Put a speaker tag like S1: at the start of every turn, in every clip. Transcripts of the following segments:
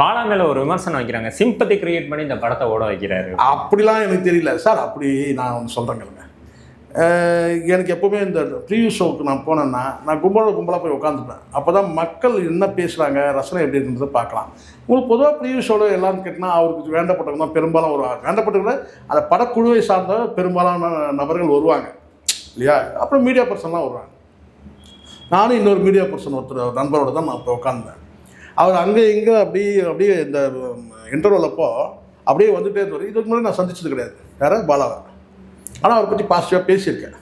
S1: பாலா மேல ஒரு விமர்சனம் வைக்கிறாங்க. சிம்பத்தி கிரியேட் பண்ணி இந்த படத்தை ஓட வைக்கிறாரு.
S2: அப்படிலாம் எனக்கு தெரியல. சார் அப்படி நான் ஒன்று சொல்கிறேங்க எனக்கு எப்போவுமே இந்த ப்ரீவியூ ஷோவுக்கு நான் போனேன்னா நான் கும்பலோட கும்பலாக போய் உட்காந்துப்பேன் அப்போ தான் மக்கள் என்ன பேசுகிறாங்க ரசனை எப்படி இருந்ததை பார்க்கலாம். உங்களுக்கு பொதுவாக ப்ரீவியூ ஷோவில் எல்லாரும் கேட்டினா அவருக்கு வேண்டப்பட்டவங்க தான் பெரும்பாலும் வருவாங்க. வேண்டப்பட்டவங்க அந்த படக்குழுவை சார்ந்த பெரும்பாலான நபர்கள் வருவாங்க. இல்லையா? அப்புறம் மீடியா பர்சன்லாம் வருவாங்க. நானும் இன்னொரு மீடியா பர்சன் ஒருத்தர் நண்பரோட தான் நான் இப்போ உட்காந்தேன் அவர் அங்கே இங்கே அப்படியே அப்படியே இந்த இன்டர்வல் அப்போ அப்படியே வந்துட்டே இருந்தவர் இதுக்கு முன்னாடி நான் சந்திச்சது கிடையாது. யார பாலாவை? ஆனால் அவரை பற்றி பாசிட்டிவாக பேசியிருக்கேன்.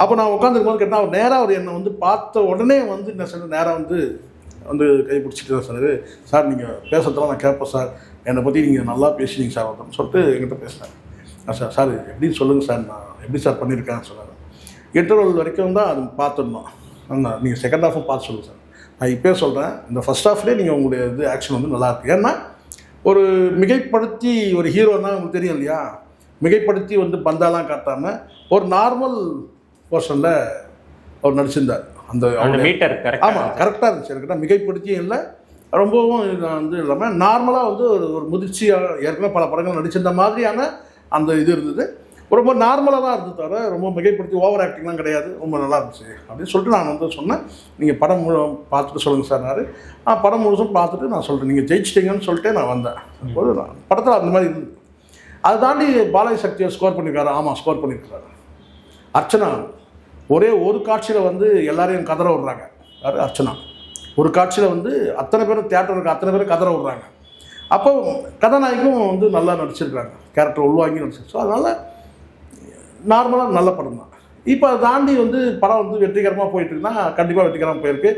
S2: அப்போ நான் உட்காந்துருக்கும் போது கேட்டால் அவர் நேராக அவர் என்னை வந்து பார்த்த உடனே வந்து என்ன சொன்னேன் நேராக வந்து வந்து கை பிடிச்சிட்டு தான் சொன்னார். சார் நீங்கள் பேசுறதெல்லாம் நான் கேட்பேன் சார். என்னை பற்றி நீங்கள் நல்லா பேசினீங்க சார் அப்படின்னு சொல்லிட்டு என்கிட்ட பேசினார். சார் சார் எப்படின்னு சொல்லுங்கள் சார். நான் எப்படி சார் பண்ணியிருக்கேன்னு சொன்னார். இன்டர்வல் வரைக்கும் தான் அது பார்த்துடணும் நீங்கள் செகண்ட் ஹாஃபும் பார்த்து சொல்லுங்கள் சார். நான் இப்போயே சொல்கிறேன் இந்த ஃபஸ்ட் ஹாஃப்லேயே நீங்கள் உங்களுடைய இது ஆக்ஷன் வந்து நல்லா இருக்கு. ஏன்னா ஒரு மிகைப்படுத்தி ஒரு ஹீரோன்னா உங்களுக்கு தெரியும் இல்லையா? மிகைப்படுத்தி வந்து பந்தாலாம் காட்டாமல் ஒரு நார்மல் போர்ஷனில் அவர் நடிச்சிருந்தார். அந்த
S1: மீட்டர்
S2: ஆமாம் கரெக்டாக இருந்துச்சு. எனக்கிட்ட மிகைப்படுத்தியும் இல்லை ரொம்பவும் வந்து இல்லாமல் நார்மலாக வந்து ஒரு ஒரு முதிர்ச்சியாக ஏற்கனவே பல படங்கள் நடிச்சிருந்த மாதிரியான அந்த இது இருந்தது. ரொம்ப நார்மலாக தான் இருந்தது தவிர ரொம்ப மிகைப்படுத்தி ஓவர் ஆக்டிங்லாம் கிடையாது. ரொம்ப நல்லா இருந்துச்சு. அப்படின்னு சொல்லிட்டு நான் வந்து சொன்னேன். நீங்கள் படம் முழு பார்த்துட்டு சொல்லுங்கள் சார்னாரு நான். படம் முழுசும் பார்த்துட்டு நான் சொல்கிறேன் நீங்கள் ஜெயிச்சிட்டீங்கன்னு சொல்லிட்டு நான் வந்தேன். அப்போது நான் படத்தில் அந்த மாதிரி இருந்தது. அதை தாண்டி பாலாஜி சக்தியை ஸ்கோர் பண்ணியிருக்காரு ஆமாம் ஸ்கோர் பண்ணியிருக்காரு அர்ச்சனா ஒரே ஒரு காட்சியில் வந்து எல்லாரையும் கதற விடுறாங்க. யார்? அர்ச்சனா. ஒரு காட்சியில் வந்து அத்தனை பேரும் தேட்டருக்கு அத்தனை பேரும் கதற விடுறாங்க. அப்போ கதாநாயகம் வந்து நல்லா நடிச்சிருக்காங்க. கேரக்டர் உள்வாங்கி நடிச்சிருக்கு ஸோ அதனால் நார்மலாக நல்ல படம் தான் இப்போ அதை தாண்டி வந்து படம் வந்து வெற்றிகரமாக போயிட்டுருக்குன்னா கண்டிப்பாக வெற்றிகரமாக போயிருக்கு.